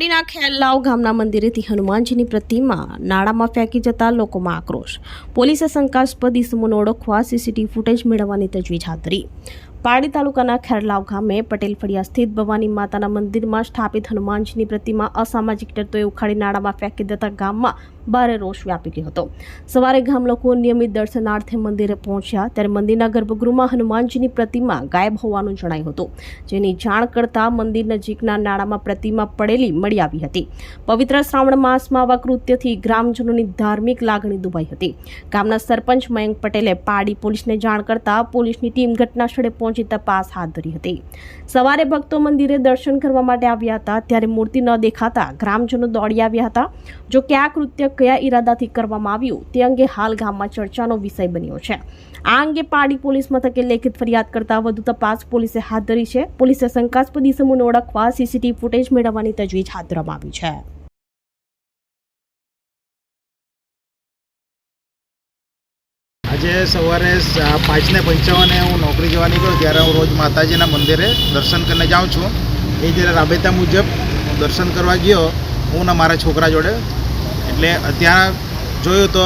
પાડીના ખેલાવ ગામના મંદિરેથી હનુમાનજીની પ્રતિમા નાળામાં ફેંકી જતા લોકોમાં આક્રોશ. પોલીસે શંકાસ્પદ ઇસમોને ઓળખવા સીસીટીવી ફૂટેજ મેળવવાની તજવીજ હાથ ધરી. પારડી તાલુકાના ખેરલાવ ગામે પટેલ ફળિયા સ્થિત ભવાની માતાના મંદિરમાં સ્થાપિત હનુમાનજીની પ્રતિમા અસામાજિક તત્વોએ ઉખાડી નાળામાં ફેંકી દેતા ગામમાં ભારે રોષ વ્યાપી ગયો હતો. સવારે ગામ લોકો નિયમિત દર્શનાર્થે મંદિરે પહોંચ્યા. ત્યારે મંદિરના ગર્ભગૃહમાં હનુમાનજીની પ્રતિમા ગાયબ હોવાનું જણાયું હતું. જેની જાણ કરતા મંદિર નજીકના નાળામાં પ્રતિમા પડેલી મળી આવી હતી. પવિત્ર શ્રાવણ માસમાં આવા કૃત્યથી ગ્રામજનોની ધાર્મિક લાગણી દુભાઈ હતી. ગામના સરપંચ મયંક પટેલે પાડી પોલીસને જાણ કરતા પોલીસની ટીમ ઘટના સ્થળે પહોંચી તપાસ હાથ ધરી હતી. સવારે ભક્તો મંદિરે દર્શન કરવા માટે આવ્યા હતા. ત્યારે મૂર્તિ ન દેખાતા ગ્રામજનો દોડી આવ્યા હતા. જો કે આ કૃત્ય કયા ઈરાદાથી કરવામાં આવ્યું તે અંગે હાલ ગામમાં ચર્ચાનો વિષય બન્યો છે. આ અંગે પાડી પોલીસ મથકે લેખિત ફરિયાદ કરતા વધુ તપાસ પોલીસે હાથ ધરી છે. પોલીસે શંકાસ્પદ ઇસમોને ઓળખવા સીસીટીવી ફૂટેજ મેળવવાની તજવીજ હાથ ધરવામાં આવી છે. આજે સવારે સ- પાંચને પંચાવને હું નોકરી જવા નીકળ્યો ત્યારે હું રોજ માતાજીના મંદિરે દર્શન કરીને જાઉં છું. એ જ્યારે રાબેતા મુજબ દર્શન કરવા ગયો, હું ને મારા છોકરા જોડે એટલે અત્યારે જોયું તો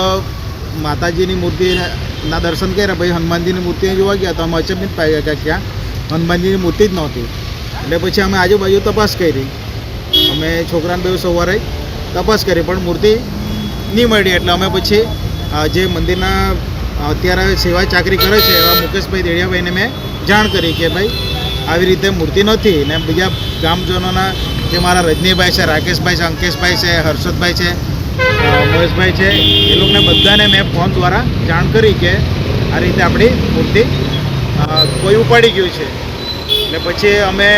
માતાજીની મૂર્તિના દર્શન કર્યા, પછી હનુમાનજીની મૂર્તિ જોવા ગયા તો અમે અચંબિત પાઈ ગયા ક્યાં હનુમાનજીની મૂર્તિ જ નહોતી. એટલે પછી અમે આજુબાજુ તપાસ કરી. અમે છોકરાને બે સવારે તપાસ કરી, પણ મૂર્તિ નહીં મળી. એટલે અમે પછી જે મંદિરના અત્યારે સેવા ચાકરી કરે છે, એવા મુકેશભાઈ દેડિયાભાઈને મેં જાણ કરી કે ભાઈ, આવી રીતે મૂર્તિ નથી. ને બીજા ગામજનોના જે મારા રજનીભાઈ છે, રાકેશભાઈ છે, અંકેશભાઈ છે, હર્ષદભાઈ છે મહેશભાઈ છે. એ લોકોને બધાને મેં ફોન દ્વારા જાણ કરી કે આ રીતે આપણી મૂર્તિ કોઈ ઉપાડી ગયું છે. એટલે પછી અમે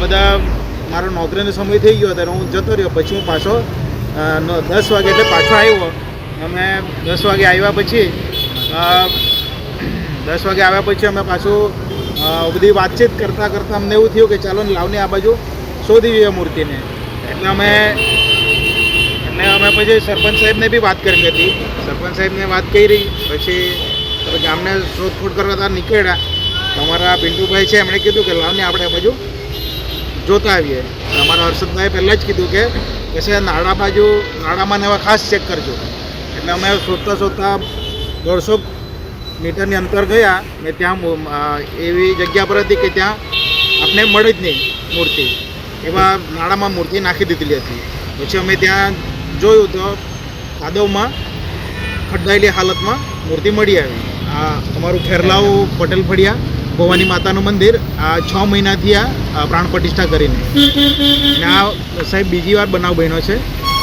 બધા, મારો નોકરીનો સમય થઈ ગયો ત્યારે હું જતો રહ્યો. પછી હું પાછો દસ વાગે એટલે પાછો આવ્યો. અમે દસ વાગે આવ્યા પછી દસ વાગે આવ્યા પછી અમે પાછું બધી વાતચીત કરતાં કરતાં અમને એવું થયું કે ચાલો ને લાવની આ બાજુ શોધી જોઈએ મૂર્તિને. એટલે અમે એટલે અમે પછી સરપંચ સાહેબને બી વાત કરી હતી. સરપંચ સાહેબને વાત કરી, પછી ગામને શોધખોળ કરવા ત્યાં નીકળ્યા. તમારા પિન્ટુભાઈ છે, એમણે કીધું કે લાવને આપણે બાજુ જોતા આવીએ. અમારા હર્ષદભાઈ પહેલાં જ કીધું કે કે નાડા બાજુ, નાળામાં હવે ખાસ ચેક કરજો. એટલે અમે શોધતા શોધતા દોઢસો મીટરની અંતર ગયા ને ત્યાં એવી જગ્યા પર હતી કે ત્યાં આપણે મળી જ નહીં મૂર્તિ. એવા નાળામાં મૂર્તિ નાખી દીધેલી હતી. પછી અમે ત્યાં જોયું તો કાદવમાં ખડદાયેલી હાલતમાં મૂર્તિ મળી આવી. આ અમારું ખેરલાવ પટેલ ફળિયા, ભવાની માતાનું મંદિર, આ છ મહિનાથી આ પ્રાણ પ્રતિષ્ઠા કરીને. આ સાહેબ બીજી વાર બનાવ બન્યો છે.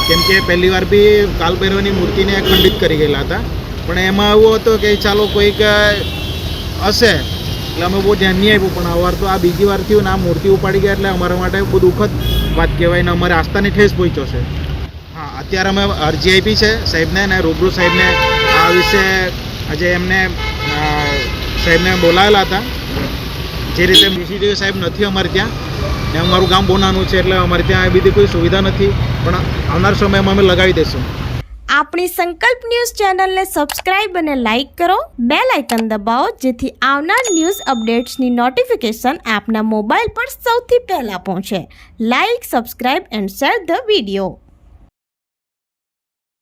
કેમ કે પહેલી વાર બી કાલભૈરવની મૂર્તિને ખંડિત કરી ગયેલા હતા. પણ એમાં એવું હતું કે ચાલો કોઈક હશે. એટલે અમે બહુ ધ્યાન નહીં આપ્યું, પણ આ વાર તો આ બીજી વાર થયું આ મૂર્તિ ઉપાડી ગયા એટલે અમારા માટે બહુ દુઃખદ વાત કહેવાય ને અમારે આસ્થાની ઠેસ પહોંચ્યો છે. અત્યારે અમે અરજી આપી છે સાહેબને અને રૂબરૂ સાહેબને આ વિશે આજે એમને સાહેબને બોલાવેલા હતા. જે રીતે સીસીટીવી સાહેબ નથી અમારે ત્યાં ને અમારું ગામ બહુ નાનું છે એટલે અમારે ત્યાં એ બીજી કોઈ સુવિધા નથી, પણ આવનાર સમયમાં અમે લગાવી દઈશું. આપણી સંકલ્પ ન્યૂઝ ચેનલને સબસ્ક્રાઇબ અને લાઇક કરો બે લાઇકન દબાવો, જેથી આવનાર ન્યૂઝ અપડેટ્સની નોટિફિકેશન આપના મોબાઈલ પર સૌથી પહેલાં પહોંચે. Like, subscribe and share the video.